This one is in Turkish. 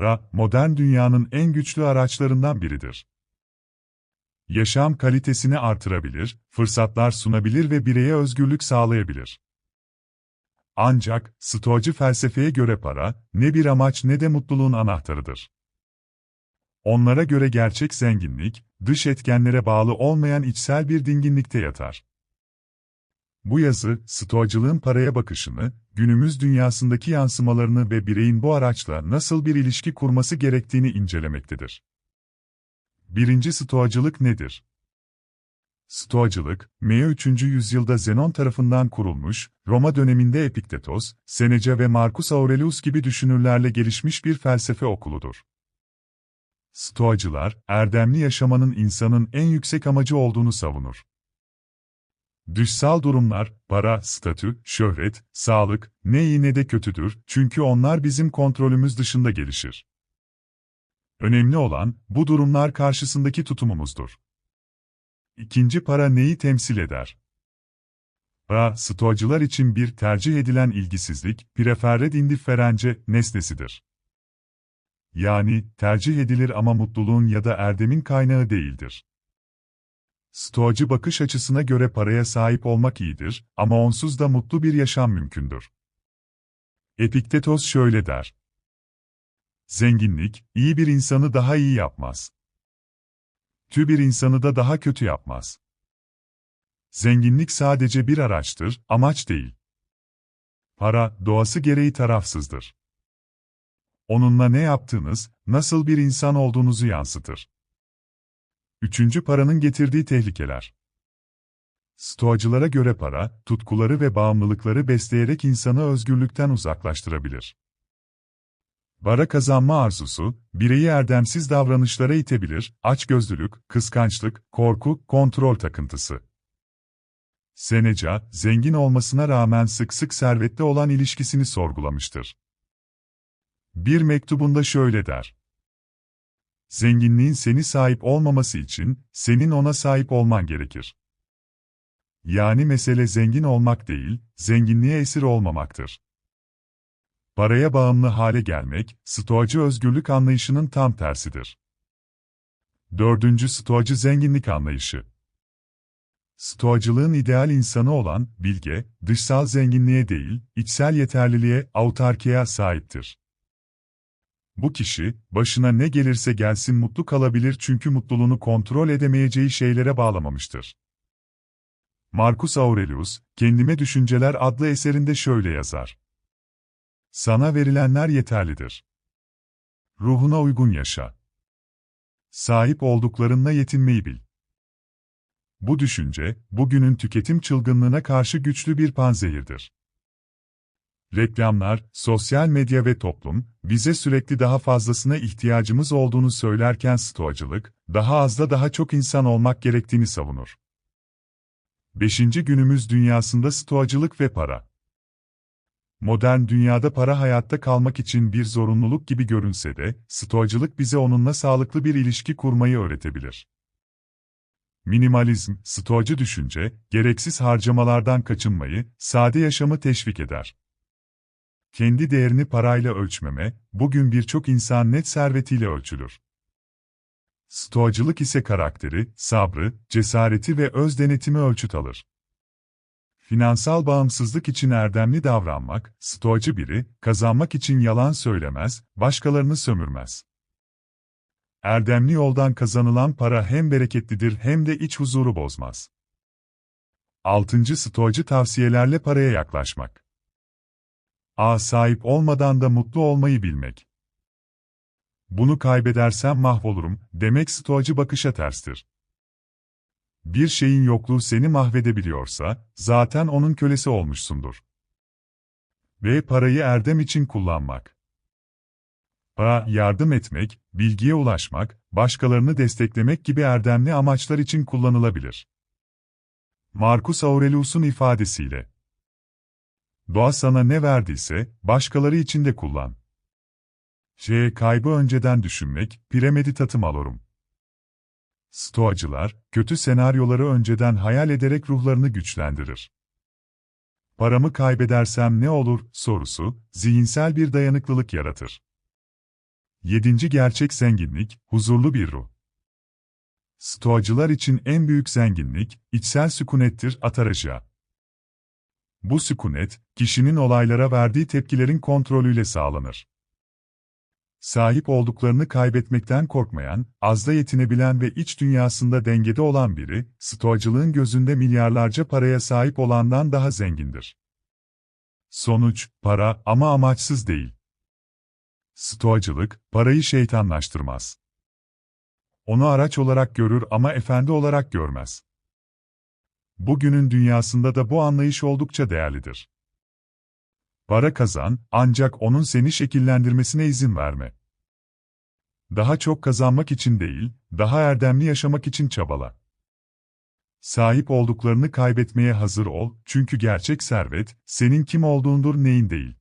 Para, modern dünyanın en güçlü araçlarından biridir. Yaşam kalitesini artırabilir, fırsatlar sunabilir ve bireye özgürlük sağlayabilir. Ancak, Stoacı felsefeye göre para, ne bir amaç ne de mutluluğun anahtarıdır. Onlara göre gerçek zenginlik, dış etkenlere bağlı olmayan içsel bir dinginlikte yatar. Bu yazı, Stoacılığın paraya bakışını, günümüz dünyasındaki yansımalarını ve bireyin bu araçla nasıl bir ilişki kurması gerektiğini incelemektedir. Birinci Stoacılık nedir? Stoacılık, M. 3. yüzyılda Zenon tarafından kurulmuş, Roma döneminde Epiktetos, Seneca ve Marcus Aurelius gibi düşünürlerle gelişmiş bir felsefe okuludur. Stoacılar, erdemli yaşamanın insanın en yüksek amacı olduğunu savunur. Dışsal durumlar, para, statü, şöhret, sağlık, ne iyi ne de kötüdür çünkü onlar bizim kontrolümüz dışında gelişir. Önemli olan, bu durumlar karşısındaki tutumumuzdur. İkinci para neyi temsil eder? Para, stoacılar için bir tercih edilen ilgisizlik, preferred indifference, nesnesidir. Yani, tercih edilir ama mutluluğun ya da erdemin kaynağı değildir. Stoacı bakış açısına göre paraya sahip olmak iyidir ama onsuz da mutlu bir yaşam mümkündür. Epiktetos şöyle der. Zenginlik, iyi bir insanı daha iyi yapmaz. Tü bir insanı da daha kötü yapmaz. Zenginlik sadece bir araçtır, amaç değil. Para, doğası gereği tarafsızdır. Onunla ne yaptığınız, nasıl bir insan olduğunuzu yansıtır. Üçüncü paranın getirdiği tehlikeler. Stoacılara göre para, tutkuları ve bağımlılıkları besleyerek insanı özgürlükten uzaklaştırabilir. Para kazanma arzusu, bireyi erdemsiz davranışlara itebilir, açgözlülük, kıskançlık, korku, kontrol takıntısı. Seneca, zengin olmasına rağmen sık sık servetli olan ilişkisini sorgulamıştır. Bir mektubunda şöyle der. Zenginliğin seni sahip olmaması için, senin ona sahip olman gerekir. Yani mesele zengin olmak değil, zenginliğe esir olmamaktır. Paraya bağımlı hale gelmek, stoacı özgürlük anlayışının tam tersidir. Dördüncü stoacı zenginlik anlayışı. Stoacılığın ideal insanı olan, bilge, dışsal zenginliğe değil, içsel yeterliliğe, autarkiye sahiptir. Bu kişi, başına ne gelirse gelsin mutlu kalabilir çünkü mutluluğunu kontrol edemeyeceği şeylere bağlamamıştır. Marcus Aurelius, Kendime Düşünceler adlı eserinde şöyle yazar. Sana verilenler yeterlidir. Ruhuna uygun yaşa. Sahip olduklarınla yetinmeyi bil. Bu düşünce, bugünün tüketim çılgınlığına karşı güçlü bir panzehirdir. Reklamlar, sosyal medya ve toplum, bize sürekli daha fazlasına ihtiyacımız olduğunu söylerken stoacılık, daha azda daha çok insan olmak gerektiğini savunur. 5. Günümüz dünyasında stoacılık ve para. Modern dünyada para hayatta kalmak için bir zorunluluk gibi görünse de, stoacılık bize onunla sağlıklı bir ilişki kurmayı öğretebilir. Minimalizm, stoacı düşünce, gereksiz harcamalardan kaçınmayı, sade yaşamı teşvik eder. Kendi değerini parayla ölçmeme, bugün birçok insan net servetiyle ölçülür. Stoacılık ise karakteri, sabrı, cesareti ve öz denetimi ölçüt alır. Finansal bağımsızlık için erdemli davranmak, stoacı biri, kazanmak için yalan söylemez, başkalarını sömürmez. Erdemli yoldan kazanılan para hem bereketlidir hem de iç huzuru bozmaz. 6. Stoacı tavsiyelerle paraya yaklaşmak. A sahip olmadan da mutlu olmayı bilmek. Bunu kaybedersem mahvolurum, demek stoacı bakışa terstir. Bir şeyin yokluğu seni mahvedebiliyorsa, zaten onun kölesi olmuşsundur. Ve parayı erdem için kullanmak. Para, yardım etmek, bilgiye ulaşmak, başkalarını desteklemek gibi erdemli amaçlar için kullanılabilir. Marcus Aurelius'un ifadesiyle. Doğa sana ne verdiyse, başkaları için de kullan. J. Kaybı önceden düşünmek, premeditatım alorum. Stoacılar, kötü senaryoları önceden hayal ederek ruhlarını güçlendirir. Paramı kaybedersem ne olur sorusu, zihinsel bir dayanıklılık yaratır. Yedinci gerçek zenginlik, huzurlu bir ruh. Stoacılar için en büyük zenginlik, içsel sükunettir ataraja. Bu sükunet, kişinin olaylara verdiği tepkilerin kontrolüyle sağlanır. Sahip olduklarını kaybetmekten korkmayan, azda yetinebilen ve iç dünyasında dengede olan biri, stoacılığın gözünde milyarlarca paraya sahip olandan daha zengindir. Sonuç, para ama amaçsız değil. Stoacılık, parayı şeytanlaştırmaz. Onu araç olarak görür ama efendi olarak görmez. Bugünün dünyasında da bu anlayış oldukça değerlidir. Para kazan, ancak onun seni şekillendirmesine izin verme. Daha çok kazanmak için değil, daha erdemli yaşamak için çabala. Sahip olduklarını kaybetmeye hazır ol, çünkü gerçek servet, senin kim olduğundur neyin değil.